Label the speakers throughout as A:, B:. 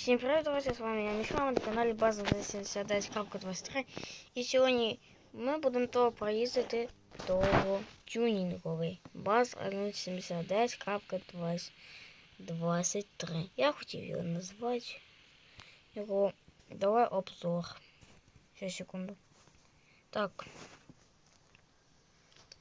A: Всім привіт, друзі! З вами я Міша, на каналі База 79.23. І сьогодні ми будемо того проїздити того тюнінговий баз 79.23. Я хотів його назвати. Його давай обзор. Ще секунду. Так.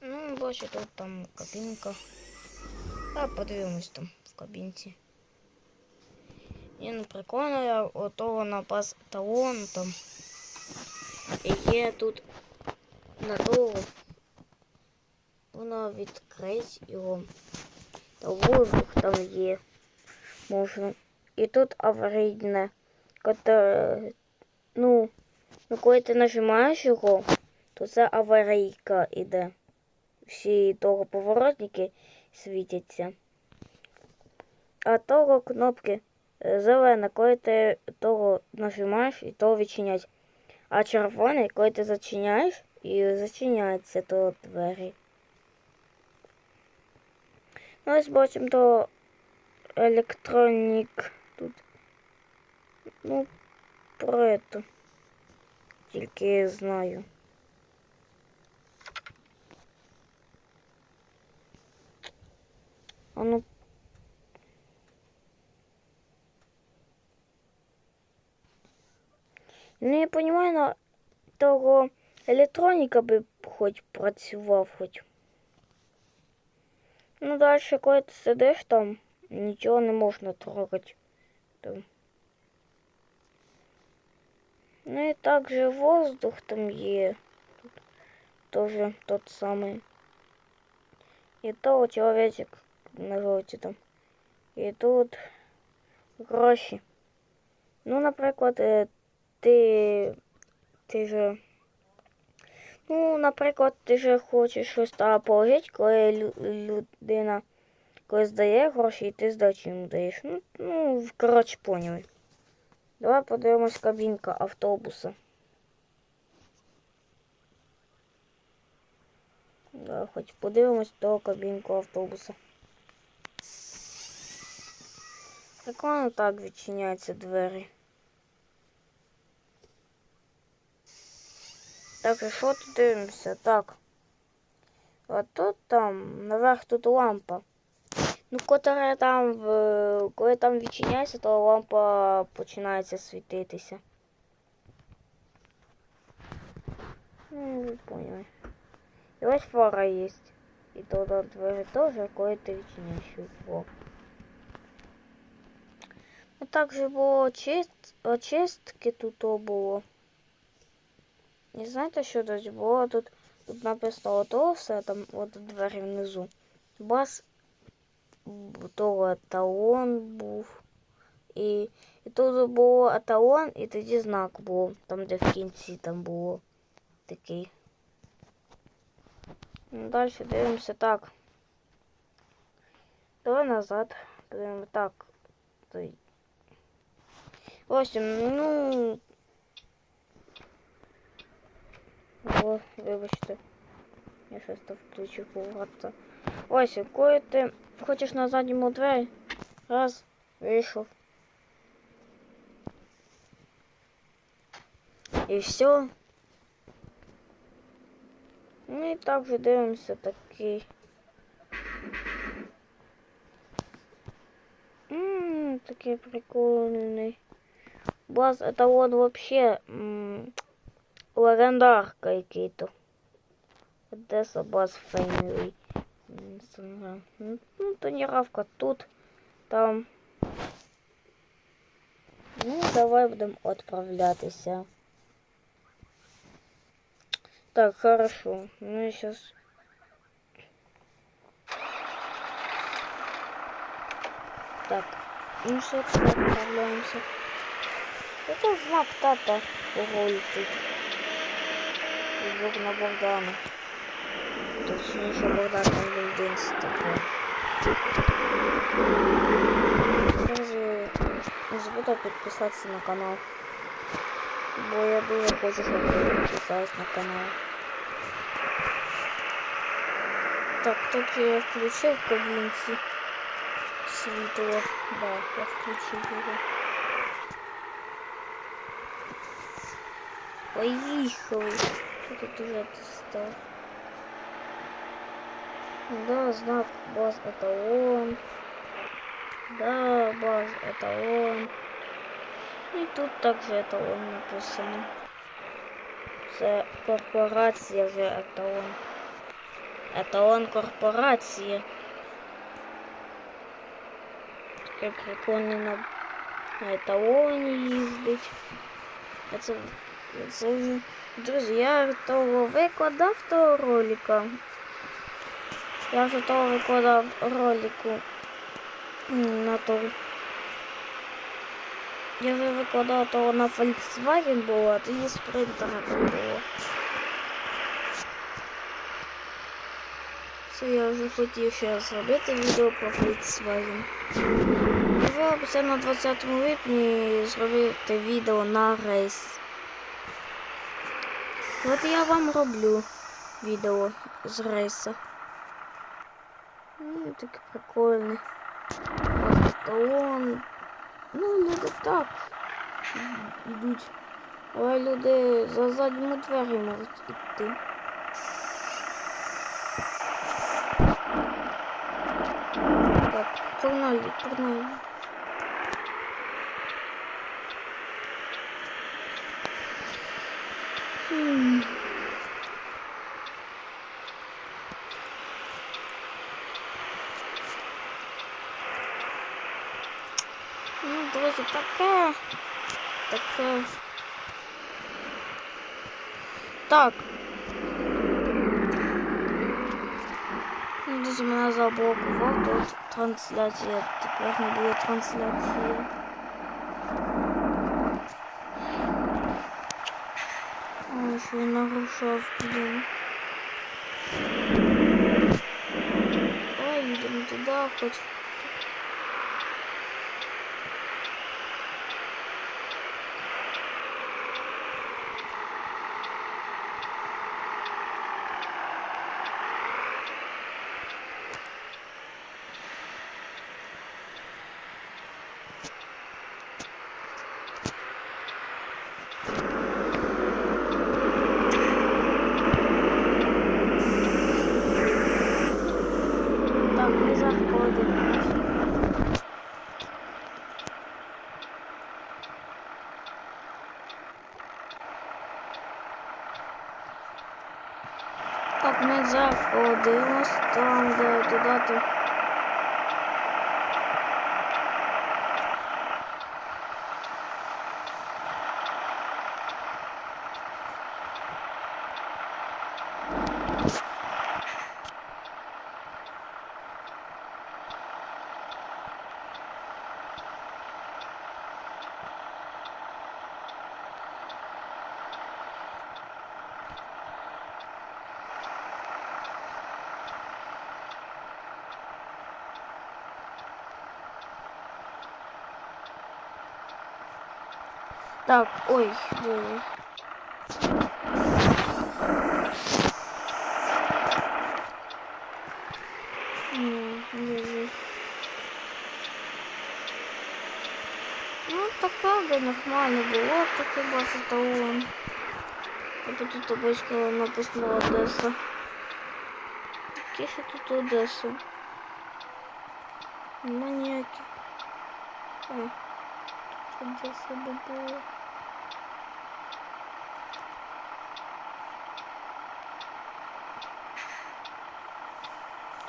A: Ну, бачу, тут там кабінка. А подивимось там в кабінці. І ну, прикольно, ото на пас талон там. І є тут на того. Воно відкрить його. Та воздух там є. Можна. І тут аварійне. Коли, ну, ну, коли ти нажимаєш його, то це аварійка іде. Всі того поворотники світяться. А того кнопки зелене, коли ти того нажимаєш і то відчинять. А червоний, коли ти зачиняєш і зачиняється то двері. Ну, ось бачимо то електронік тут. Ну, про это. Тільки знаю. А ну Ну, я понимаю, на того електроніка би хоч працював хоч. Ну, далі, коли ти сидиш там, нічого не можна трогати. Там. Ну і також воздух там є. Тут тоже тот самий. І то чоловічок на жовті там. І тут гроші. Ну, наприклад, е, ти ти же, ну, наприклад, ти же хочеш щось там положити, коли людина коли здає гроші, і ти здачу йому даєш. Ну, ну, коротше, поняли. Давай подивимось кабінка автобуса. Давай хоч подивимось того кабінку автобуса. Прикольно так відчиняються двері. Так, і що тут дивимося? Так. А тут там, наверх тут лампа. Ну, котра там, в... коли там відчиняється, то лампа починається світитися. Ну, ви поняли. І ось фара є. І то до двері теж, коли ти відчиняєш його. Ну, також було очист... очистки тут було. Не знаєте, що тут було? Тут тут написано ото все, там от двері внизу. Бас того еталон був. І і тут було еталон, і тоді знак був. Там, де в кінці там було такий. Ну, Далі дивимося так. Давай назад. Подивимо так. Ось, ну, О, вибачте. Я щось там включив багато. Ось, коли ти хочеш на задньому двері, раз, вийшов. І все. Ну і так вже дивимося такий. Ммм, такий прикольний. Баз, это он вообще легендарка який-то. Одеса Бас Феймілі. Ну, тоніравка тут, там. Ну, давай будемо відправлятися. Так, хорошо. Ну и сейчас... Так, ну все, отправляемся. Это знак тата уголит звук на Богдана. Точніше Богдан там людинці Также не забуду подписаться на канал. Бо я дуже хочу, щоб ви підписались на канал. Так, тут я включил в кабинке светло. Да, я включил его. Поехали. Що тут уже став? Да, знак баз это он. Да, баз это он. И тут также это он написано. Це корпорація же это он. Это он корпорація. Таке прикольно на, на еталоні їздить. А це, це вже... Друзі, я того викладав того ролика. Я вже того викладав ролику на то. Я вже викладав того на Volkswagen було, а тоді спринтера там було. Це я вже хотів ще зробити відео про Volkswagen. Я обіцяв на 20 липні зробити відео на рейс. От я вам роблю відео з рейсу. Ну, таке прикольне. Талон. Ну, люди так йдуть. Але люди за задніми двері можуть йти. Так, погнали, погнали. Ну, друзі, таке. Таке. Так. Друзі, мене заблокував тут трансляція. Тепер не буде трансляції. Ой, що я нарушав, блін. Ой, идем туди хоч. Так, ми заходимо. Так, ми заходимо, там, де туди Так, ой, ой. Ні, ні, ні. Ну, така би нормально було, таке бачу талон. Тобто тут табличка написано Одеса. Яке ще тут Одеса? Нема ніяких. А, тут Одеса би було.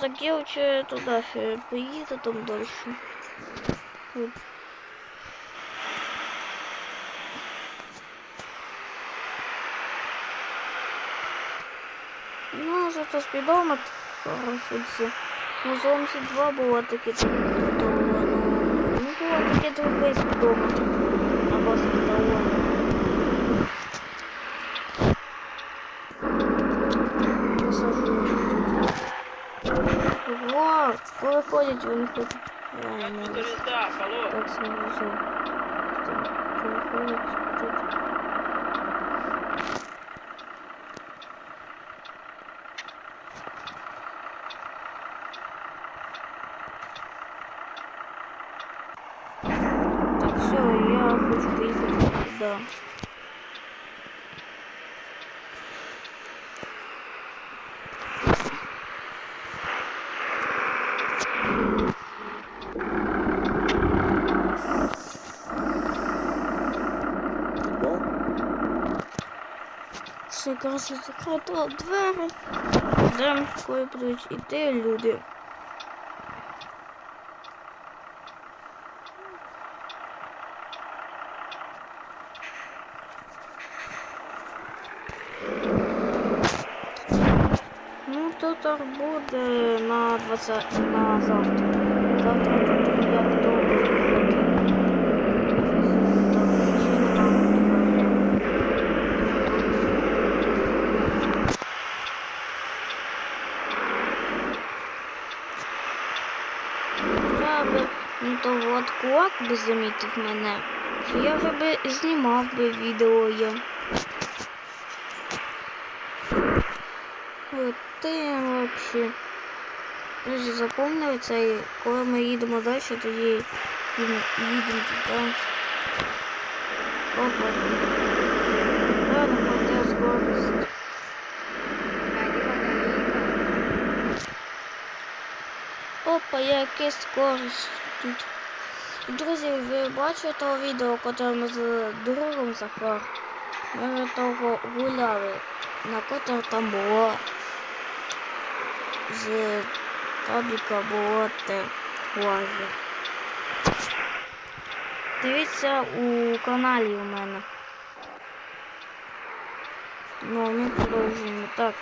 A: Так я лучше туда ще поїду там дальше. От. Ну, зато спідометр хороший. Ну, зомсі 2 було таке то воно. Ну, було таке другий спідометр. На базі того. Пасажири. Вау, вы вони ну,
B: Авторитак, алло.
A: так смотри. вже. Виходять тут. Це якраз закрито двері, де коли будуть іти люди. Ну, то так буде на 20 на завтра. Завтра тут як довго кулак би замітив мене. що Я вже би знімав би відео я. Ти. Ви запомнили це, коли ми їдемо далі, тоді їдемо, туди. Опа. Да, не хватає скорость. Опа, яке скорость тут. Друзі, ви бачите того відео, яке ми з другом Захар? Ми того гуляли, на котре там було з табіка було те лазер. Дивіться у каналі у мене. Ну, ми продовжуємо так.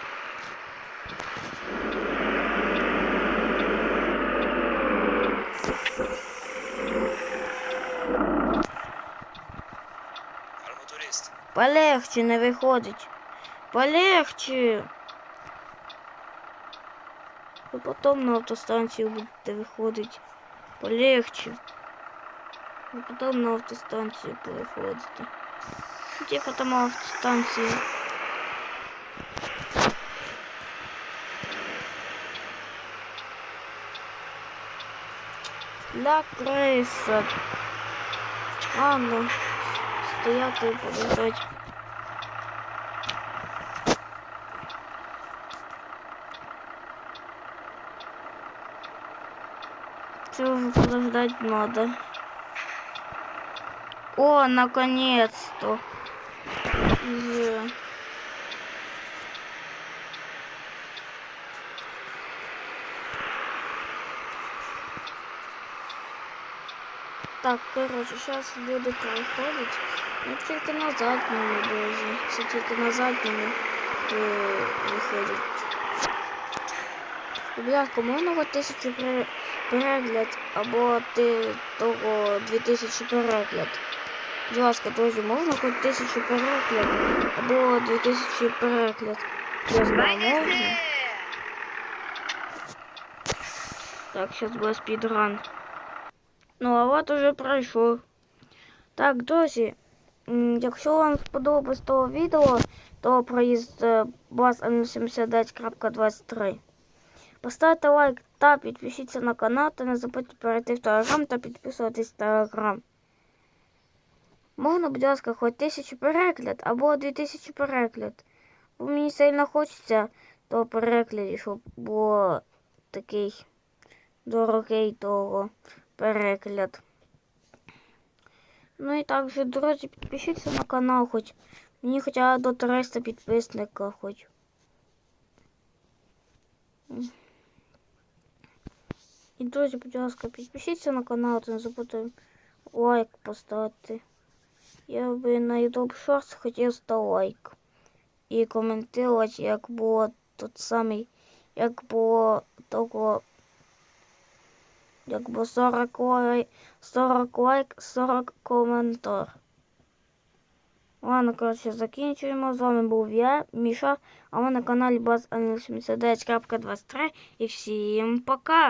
A: Полегче не виходить. Полегче. Ви потім на автостанцію будете виходити. Полегче. Ви потім на автостанцію переходите. Тихо там автостанція. Для криса. Ладно. Стояти і подождать. Це уже подождать надо. О, наконец-то. Е. Так, короче, сейчас люди переходять. Ну, тільки на задньому дозі. Це тільки на задньому е, виходять. Ребятка, можна хоч тисячу пере- перегляд або ти того 2000 перегляд. Будь ласка, друзі, можна хоч тисячу перегляд або 2000 перегляд. Чесно, можна? Так, сейчас буде спідран. Ну, а от уже пройшов. Так, друзі, якщо вам сподобалось того відео, то проїзд баз 79.23. Поставте лайк та підпишіться на канал та не забудьте перейти в телеграм та підписуватись в телеграм. Можна, будь ласка, хоч тисячу перегляд або 2000 перегляд. Бо мені сильно хочеться того перегляду, щоб було такий дорогий того перегляд. Ну і також, друзі, підпишіться на канал, хоч мені хоча до 300 підписника хоч. І, друзі, будь ласка, підпишіться на канал та не забудьте лайк поставити. Я би на YouTube Shorts хотів 100 лайк. І коментувати, як було тот самий, як було того як було 40 лайк, 40 лайк, 40 коментар. Ладно, коротше, закінчуємо. З вами був я, Міша, а ви на каналі Баз 79.23 і всім пока!